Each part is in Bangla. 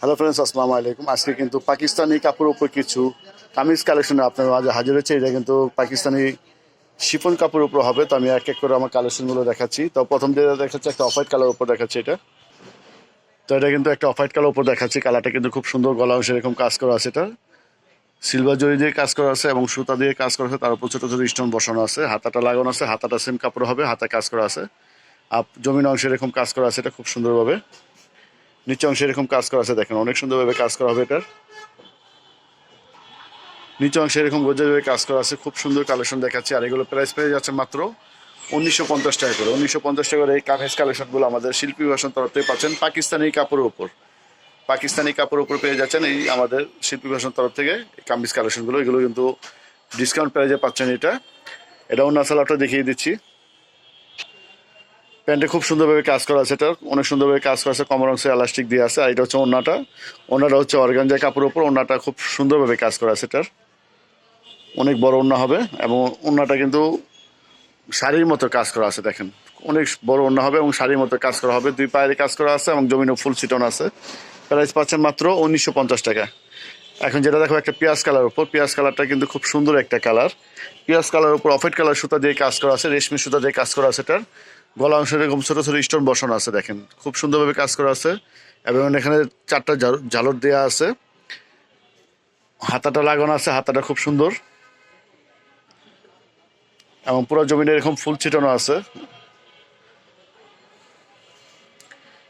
হ্যালো ফ্রেন্ডস আসসালামু আলাইকুম আজকে কিন্তু পাকিস্তানি কাপড়ের উপর কিছু কামিজ কালেকশন আপনার মাঝে হাজির হচ্ছে এটা কিন্তু পাকিস্তানি শিফন কাপড়ের উপর হবে। তো আমি এক এক করে আমার কালেকশনগুলো দেখাচ্ছি। তো প্রথম যেটা দেখাচ্ছি, একটা অফ হোয়াইট কালার উপর দেখাচ্ছি এটা। তো এটা কিন্তু একটা অফ হোয়াইট কালার উপর দেখাচ্ছি। কালারটা কিন্তু খুব সুন্দর গলা অংশে এরকম কাজ করা আছে এটা। সিলভার জরি দিয়ে কাজ করা আছে এবং সুতা দিয়ে কাজ করা আছে। তার উপর ছোটো ছোটো স্টোন বসানো আছে। হাতাটা লাগানো আছে। হাতাটা সেম কাপড় হবে হাতা কাজ করা আছে। আপ জমিন অংশে এরকম কাজ করা আছে এটা খুব সুন্দরভাবে। নিচে অংশে এরকম কাজ করা আছে, দেখেন, অনেক সুন্দরভাবে কাজ করা হবে এটার। নিচে অংশে এরকম গোজাভাবে কাজ করা আছে, খুব সুন্দর কালেকশন দেখাচ্ছে, আর এগুলো প্রাইস পেয়ে যাচ্ছে মাত্র উনিশশো পঞ্চাশ টাকা করে। উনিশশো পঞ্চাশ টাকা করে এই কামিজ কালেকশনগুলো আমাদের শিল্পী ভাষণ তরফ থেকে পাচ্ছেন পাকিস্তানি কাপড়ের উপর। পাকিস্তানি কাপড়ের উপর পেয়ে যাচ্ছেন এই আমাদের শিল্পী ভাষণ তরফ থেকে কামিজ কালেকশনগুলো এগুলো কিন্তু ডিসকাউন্ট প্রাইজে পাচ্ছেন এটা। এটা অন্য সালাটা দেখিয়ে দিচ্ছি। প্যান্টে খুব সুন্দরভাবে কাজ করা আছে এটা। অনেক সুন্দরভাবে কাজ করা আছে। কমর অংশে এলাস্টিক দিয়ে আছে। আর এটা হচ্ছে ওনাটা ওনাটা হচ্ছে অর্গানজা কাপড়ের উপর। ওনাটা খুব সুন্দরভাবে কাজ করা আছে এটার। অনেক বড় ওনা হবে এবং ওনাটা কিন্তু শাড়ির মতো কাজ করা আছে, দেখেন। অনেক বড় ওনা হবে এবং শাড়ির মতো কাজ করা হবে। দুই পায়ের কাজ করা আছে এবং জমিনে ফুল সিটন আছে। প্রাইস পাচ্ছেন মাত্র উনিশশো পঞ্চাশ টাকা। এখন যেটা দেখো, একটা পেঁয়াজ কালার উপর। পেঁয়াজ কালারটা কিন্তু খুব সুন্দর একটা কালার। পেঁয়াজ কালার উপর অফেট কালার সুতা দিয়ে কাজ করা আছে। রেশমি সুতা দিয়ে কাজ করা আছে এটার। গলা অংশে এরকম ছোটো ছোটো স্টোন বসানো আছে, দেখেন। খুব সুন্দরভাবে কাজ করা আছে এবং এখানে চারটা ঝাল- ঝালর দেওয়া আছে। হাতাটা লাগানো আছে, হাতাটা খুব সুন্দর। এবং পুরো জমিনে এরকম ফুল ছিটানো আছে।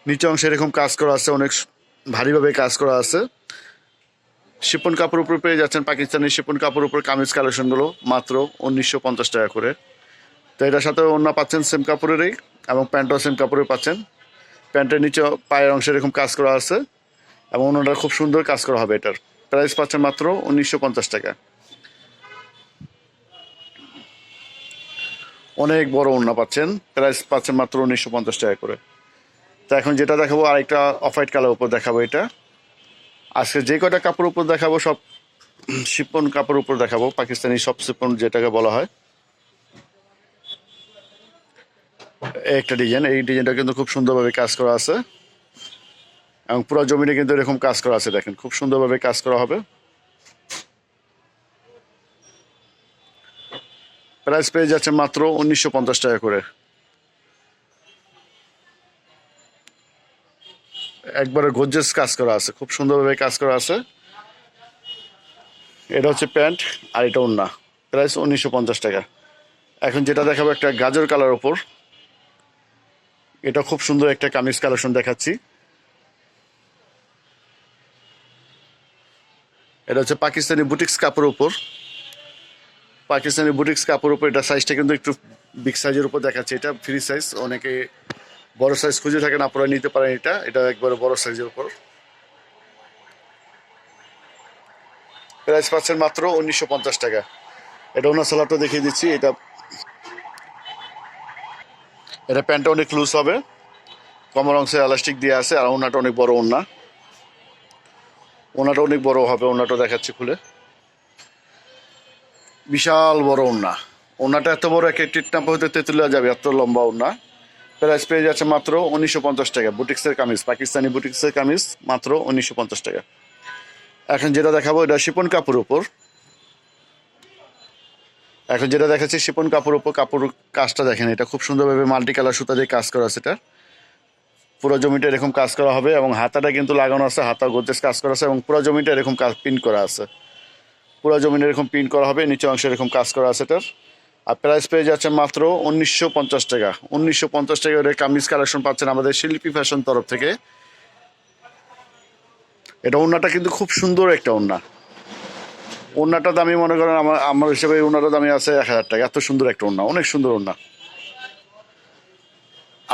নিচে অংশে এরকম কাজ করা আছে, অনেক ভারীভাবে কাজ করা আছে। শিপন কাপড় উপর পেয়ে যাচ্ছেন পাকিস্তানি শিপন কাপড় উপর কামিজ কালেকশনগুলো মাত্র উনিশশো পঞ্চাশ টাকা করে। তো এটার সাথে অন্য পাচ্ছেন সেম কাপড়েরই এবং প্যান্টও সেম কাপড়ের পাচ্ছেন। প্যান্টের নিচে পায়ের অংশে এরকম কাজ করা আছে এবং অন্যটা খুব সুন্দর কাজ করা হবে এটার। প্রাইস পাচ্ছেন মাত্র উনিশশো পঞ্চাশ টাকা। অনেক বড় ওড়না পাচ্ছেন। প্রাইস পাচ্ছেন মাত্র উনিশশো পঞ্চাশ টাকা করে। তো এখন যেটা দেখাবো, আরেকটা অফ হোয়াইট কালার উপর দেখাবো এটা। আজকে যে কটা কাপড় উপর দেখাবো, সব শিপন কাপড় উপর দেখাবো। পাকিস্তানি সব শিপন যেটাকে বলা হয় এই একটা ডিজাইন, এই ডিজাইনটা কিন্তু খুব সুন্দরভাবে কাজ করা আছে। এবং পুরো জমিনে কিন্তু এরকম কাজ করা আছে, দেখেন, খুব সুন্দরভাবে কাজ করা হবে। প্রাইস পেয়ে যাচ্ছে মাত্র উনিশশো পঞ্চাশ টাকা করে। একবারে গজ্জেস কাজ করা আছে, খুব সুন্দরভাবে কাজ করা আছে। এটা হচ্ছে প্যান্ট আর এটা ওন্না প্রাইস উনিশশো পঞ্চাশ টাকা। এখন যেটা দেখাবো একটা গাজর কালার ওপর এটা খুব সুন্দর একটা কামিজ কালেকশন দেখাচ্ছি। এটা হচ্ছে পাকিস্তানি বুটিক্স কাপড়ের উপর। পাকিস্তানি বুটিক্স কাপড়ের উপর এটা সাইজটা কিন্তু একটু বিগ সাইজের উপর দেখাচ্ছে। এটা ফ্রি সাইজ অনেকে বড় সাইজ খুঁজে থাকেন, আপনারা নিতে পারেন এটা। এটা একবারে বড় সাইজের উপর। প্রাইস পাচ্ছেন মাত্র উনিশশো পঞ্চাশ টাকা। এটা ওনার সালাডটা দেখিয়ে দিচ্ছি। এটা এটা প্যান্টটা অনেক লুজ হবে। কমর অংশে এলাস্টিক দিয়ে আছে, আর ওনাটা অনেক বড় ওনা ওনাটা অনেক বড় হবে ওনাটা দেখাচ্ছি খুলে। বিশাল বড় ওনা ওনাটা এত বড় এক একে টিটনাপ হতে তেঁতুলিয়া যাবে, এত লম্বা ওনা প্রাইস পেয়ে যাচ্ছে মাত্র উনিশশো পঞ্চাশ টাকা। বুটিক্সের কামিজ, পাকিস্তানি বুটিক্সের কামিজ, মাত্র উনিশশো পঞ্চাশ টাকা। এখন যেটা দেখাবো, এটা শিপন কাপড় উপর। এখন যেটা দেখাচ্ছি, শিপন কাপড় উপর কাপড় কাজটা দেখেন, এটা খুব সুন্দরভাবে মাল্টি কালার সুতা দিয়ে কাজ করা আছে এটা। পুরো জমিটা এরকম কাজ করা হবে এবং হাতাটা কিন্তু লাগানো আছে, হাতা গোদরেজ কাজ করা আছে এবং পুরো জমিটা এরকম কাজ প্রিন্ট করা আছে। পুরো জমিটা এরকম প্রিন্ট করা হবে, নিচে অংশে এরকম কাজ করা আছে এটার। আর প্রাইস পেয়ে যাচ্ছে মাত্র উনিশশো পঞ্চাশ টাকা। উনিশশো পঞ্চাশ টাকা করে কামিজ কালেকশন পাচ্ছেন আমাদের শিল্পী ফ্যাশন তরফ থেকে। এটা ওড়নাটা কিন্তু খুব সুন্দর একটা ওড়না। ওড়নাটা দামি মনে করেন, আমার আমার হিসেবে এই ওড়নাটা দামি আছে এক হাজার টাকা। এত সুন্দর একটা ওড়না, অনেক সুন্দর ওড়না।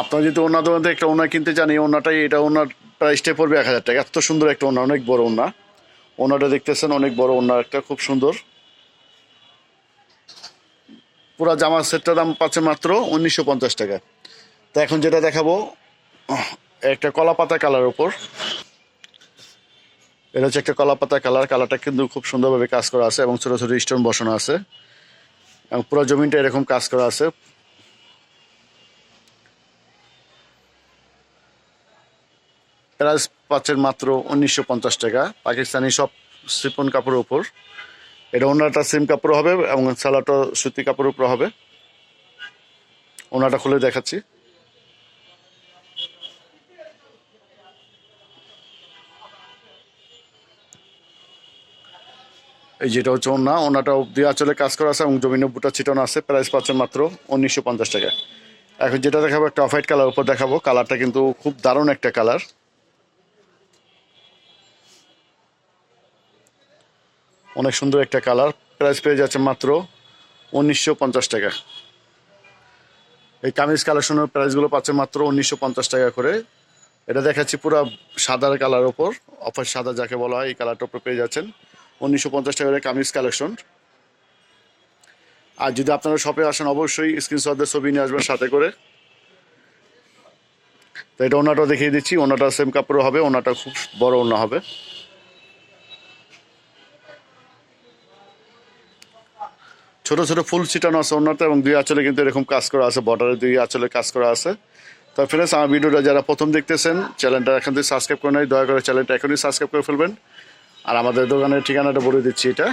আপনারা যদি ওড়না দোকান একটা ওড়না কিনতে চান, এই ওড়নাটাই, এটা ওড়নার প্রাইসটাই পড়বে এক হাজার টাকা। এত সুন্দর একটা ওড়না, অনেক বড় ওড়না। ওড়নাটা দেখতেছেন, অনেক বড় ওড়না, একটা খুব সুন্দর। পুরা জামা সেটটার দাম পাচ্ছে মাত্র উনিশশো পঞ্চাশ টাকা। তো এখন যেটা দেখাবো, একটা কলা পাতা কালার উপর। এটা হচ্ছে একটা কলা পাতা কালার। কালারটা কিন্তু খুব সুন্দরভাবে কাজ করা আছে এবং ছোটো ছোটো স্টোন বসানো আছে। এবং পুরো জমিনটা এরকম কাজ করা আছে। প্রাইস পাচ্ছেন মাত্র উনিশশো পঞ্চাশ টাকা। পাকিস্তানি সব সিপন কাপড়ের উপর। এটা ওনাটা সিম কাপড় হবে এবং সালাটা সুতি কাপড়ের উপর হবে। ওনাটা খুলে দেখাচ্ছি। এই যেটা হচ্ছে ওনা, ওনাটা অব্দি আঁচলে কাজ করা আছে এবং জমিনে বুটা ছিটানো আছে, প্রাইস পাচ্ছেন মাত্র উনিশশো পঞ্চাশ টাকা। এখন যেটা দেখাবো একটা অফ হোয়াইট কালার, উপর দেখাবো। কালারটা কিন্তু খুব দারুণ একটা কালার। অনেক সুন্দর একটা কালার। প্রাইস পেয়ে যাচ্ছে মাত্র উনিশশো পঞ্চাশ টাকা। এই কামিজ কালেকশনের প্রাইসগুলো পাচ্ছে মাত্র উনিশশো পঞ্চাশ টাকা করে। এটা দেখাচ্ছি পুরো সাদার কালার ওপর অফার সাদা যাকে বলা হয়, এই কালারটা উপরে পেয়ে যাচ্ছেন। উনিশশো পঞ্চাশ টাকা কামিজ কালেকশন। আর যদি আপনারা শপে আসেন, অবশ্যই স্ক্রিনশট দিয়ে ছবি নিয়ে আসবেন সাথে করে। তো এটা ওনাটা দেখিয়ে দিচ্ছি, ওনাটা সেম কাপড় হবে, ওনাটা খুব বড় ওনা হবে। ছোট ছোট ফুল ছিটানো আছে ওনাতে এবং দুই আঁচলে কিন্তু এরকম কাজ করা আছে বর্ডারে দুই আঁচলে কাজ করা আছে। তো ফ্রেন্ডস আমার ভিডিওটা যারা প্রথম দেখতেছেন চ্যানেলটা এখন থেকে সাবস্ক্রাইব করে নেয় দয়া করে চ্যানেলটা এখনই সাবস্ক্রাইব করে ফেলবেন। আর আমাদের দোকানের ঠিকানাটা বলে দিচ্ছি এটা।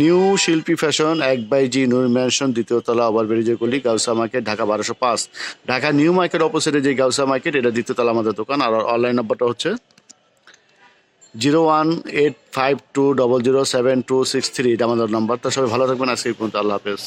নিউ শিল্পী ফ্যাশন, এক বাই জি, নূর ম্যানশন দ্বিতীয় তলা ওভার ব্রিজের গলি গাউসা মার্কেট, ঢাকা বারোশো পাঁচ। ঢাকা নিউ মার্কেট অপোজিটে যে গাউসা মার্কেট, এটা দ্বিতীয় তলা আমাদের দোকান। আর অনলাইন নাম্বারটা হচ্ছে zero one eight five two double zero seven two six three এটা আমাদের নাম্বার তো সবাই ভালো থাকবেন। আজকে পর্যন্ত আল্লাহ হাফেজ।